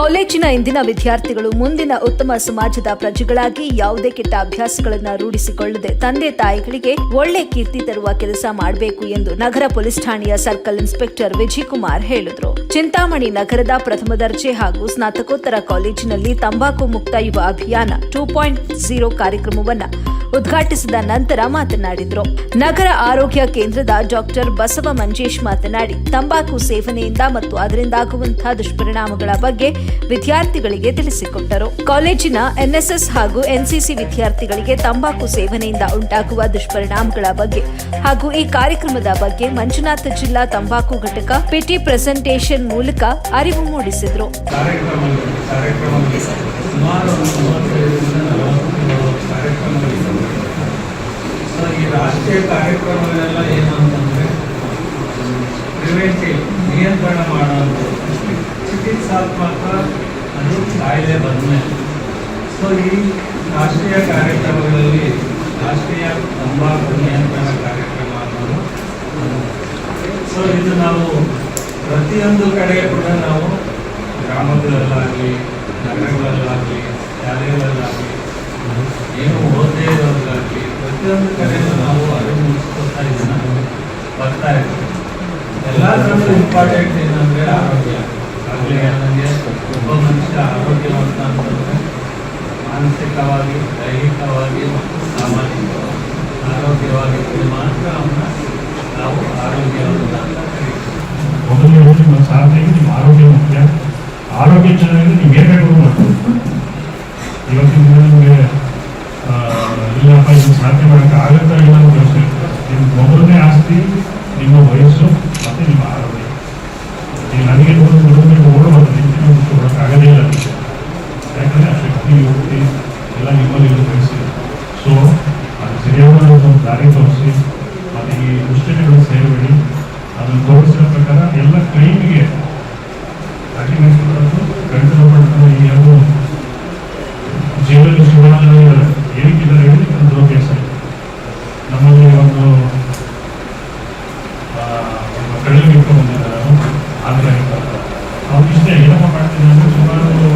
ಕಾಲೇಜಿನ ಇಂದಿನ ವಿದ್ಯಾರ್ಥಿಗಳು ಮುಂದಿನ ಉತ್ತಮ ಸಮಾಜದ ಪ್ರಜೆಗಳಾಗಿ ಯಾವುದೇ ಕೆಟ್ಟ ಅಭ್ಯಾಸಗಳನ್ನು ರೂಢಿಸಿಕೊಳ್ಳದೆ ತಂದೆ ತಾಯಿಗಳಿಗೆ ಒಳ್ಳೆ ಕೀರ್ತಿ ತರುವ ಕೆಲಸ ಮಾಡಬೇಕು ಎಂದು ನಗರ ಪೊಲೀಸ್ ಠಾಣೆಯ ಸರ್ಕಲ್ ಇನ್ಸ್ಪೆಕ್ಟರ್ ವಿಜಯ್ ಕುಮಾರ್ ಹೇಳಿದರು. ಚಿಂತಾಮಣಿ ನಗರದ ಪ್ರಥಮ ದರ್ಜೆ ಹಾಗೂ ಸ್ನಾತಕೋತ್ತರ ಕಾಲೇಜಿನಲ್ಲಿ ತಂಬಾಕು ಮುಕ್ತ ಯುವ ಅಭಿಯಾನ ಟೂ ಪಾಯಿಂಟ್ ಜೀರೋ ಕಾರ್ಯಕ್ರಮವನ್ನು ಉದ್ಘಾಟಿಸಿದ ನಂತರ ಮಾತನಾಡಿದರು. ನಗರ ಆರೋಗ್ಯ ಕೇಂದ್ರದ ಡಾಕ್ಟರ್ ಬಸವ ಮಂಜೇಶ್ ಮಾತನಾಡಿ, ತಂಬಾಕು ಸೇವನೆಯಿಂದ ಮತ್ತು ಅದರಿಂದಾಗುವಂತಹ ದುಷ್ಪರಿಣಾಮಗಳ ಬಗ್ಗೆ ವಿದ್ಯಾರ್ಥಿಗಳಿಗೆ ತಿಳಿಸಿಕೊಟ್ಟರು. ಕಾಲೇಜಿನ ಎನ್ಎಸ್ಎಸ್ ಹಾಗೂ ಎನ್ಸಿಸಿ ವಿದ್ಯಾರ್ಥಿಗಳಿಗೆ ತಂಬಾಕು ಸೇವನೆಯಿಂದ ಉಂಟಾಗುವ ದುಷ್ಪರಿಣಾಮಗಳ ಬಗ್ಗೆ ಹಾಗೂ ಈ ಕಾರ್ಯಕ್ರಮದ ಬಗ್ಗೆ ಮಂಜುನಾಥ ಜಿಲ್ಲಾ ತಂಬಾಕು ಘಟಕ ಪಿಟಿ ಪ್ರೆಸೆಂಟೇಷನ್ ಮೂಲಕ ಅರಿವು ಮೂಡಿಸಿದರು. ರಾಷ್ಟ್ರೀಯ ಕಾರ್ಯಕ್ರಮಗಳೆಲ್ಲ ಏನು ಪ್ರಿವೆಂಟಿವ್ ನಿಯಂತ್ರಣ ಮಾಡುವಂಥದ್ದು. ಚಿಕಿತ್ಸಾತ್ಮಕ ಅದು ಕಾಯಿಲೆ ಬಂದಮೇಲೆ. ಸೊ ಈ ರಾಷ್ಟ್ರೀಯ ಕಾರ್ಯಕ್ರಮಗಳಲ್ಲಿ ರಾಷ್ಟ್ರೀಯ ತಂಬಾಕು ನಿಯಂತ್ರಣ ಕಾರ್ಯಕ್ರಮ ಅನ್ನೋದು ಸೊ ಇದು ನಾವು ಪ್ರತಿಯೊಂದು ಕಡೆ ಕೂಡ ನಾವು ಗ್ರಾಮಗಳಲ್ಲಾಗಲಿ, ನಗರಗಳಲ್ಲಾಗಲಿ, ಶಾಲೆಗಳಲ್ಲಾಗಲಿ, ಏನು ಓದದೇ ಇರೋದ್ರಾಗಲಿ, ಪ್ರತಿಯೊಂದು ಕಡೆಯೂ ನಾವು ಅರಿವು ಮೂಡಿಸ್ಕೊತಾ ಇದನ್ನ ಬರ್ತಾ ಇದ್ದೀವಿ. ಎಲ್ಲದರಲ್ಲೂ ಇಂಪಾರ್ಟೆಂಟ್ ಏನಂದರೆ ಆರೋಗ್ಯ. ನನಗೆ ಒಬ್ಬ ಮನುಷ್ಯ ಆರೋಗ್ಯವಂತ ಅಂತಂದರೆ ಮಾನಸಿಕವಾಗಿ, ದೈಹಿಕವಾಗಿ ಮತ್ತು ಸಾಮಾಜಿಕವಾಗಿ ಆರೋಗ್ಯವಾಗಿದ್ದರೆ ಮಾತ್ರ ಅವನ್ನ ನಾವು ಆರೋಗ್ಯವಂತ ಅಂತ ಕರೀತೀವಿ ಮೊದಲು ನಿಮ್ಮ ಸಾಧನೆಗೆ ನಿಮ್ಮ ಆರೋಗ್ಯ ಮುಖ್ಯ ಆರೋಗ್ಯ ಚೆನ್ನಾಗಿ ನೀವು ಏನು ಬೇಕಾದ್ರೂ ಮಾಡ್ಬೋದು ಇವತ್ತಿನ ನಿಮಗೆ ಇಲ್ಲಪ್ಪ ಇದು ಸಾಧನೆ ಮಾಡೋಕ್ಕೆ ಆಗುತ್ತಾ ಇಲ್ಲ ಅನ್ನೋ ಪ್ರಶ್ನೆ ನಿಮ್ಮ ಮೊದಲನೇ ಆಸ್ತಿ, ನಿಮ್ಮ ವಯಸ್ಸು ಬೆಳೆಸಿ ಸೊ ಅದು ಒಂದು ದಾರಿ ತೋರಿಸಿ, ಮತ್ತು ಈ ದುಶ್ಚಟಗಳು ಸೇರಬೇಡಿ. ಅದನ್ನು ಪ್ರಕಾರ ಎಲ್ಲ ಕ್ಲೈಮಿಗೆ ಮಾಡೋದು ಗಂಟಲು ಈ ಎರಡು ಜೀವನ ಸುವರ್ಣ ಏನಕ್ಕಿದ್ದಾರೆ ಹೇಳಿ ಇದೆ. ನಮ್ಮಲ್ಲಿ ಒಂದು ಕಡೆಗೆ ಇಟ್ಕೊಂಡು ಬಂದಿದ್ದಾರೆ ಆಂಧ್ರ ಅವ್ರು ಇಷ್ಟೇ ಮಾಡ್ತೀನಿ ಅಂದರೆ ಸುಮಾರು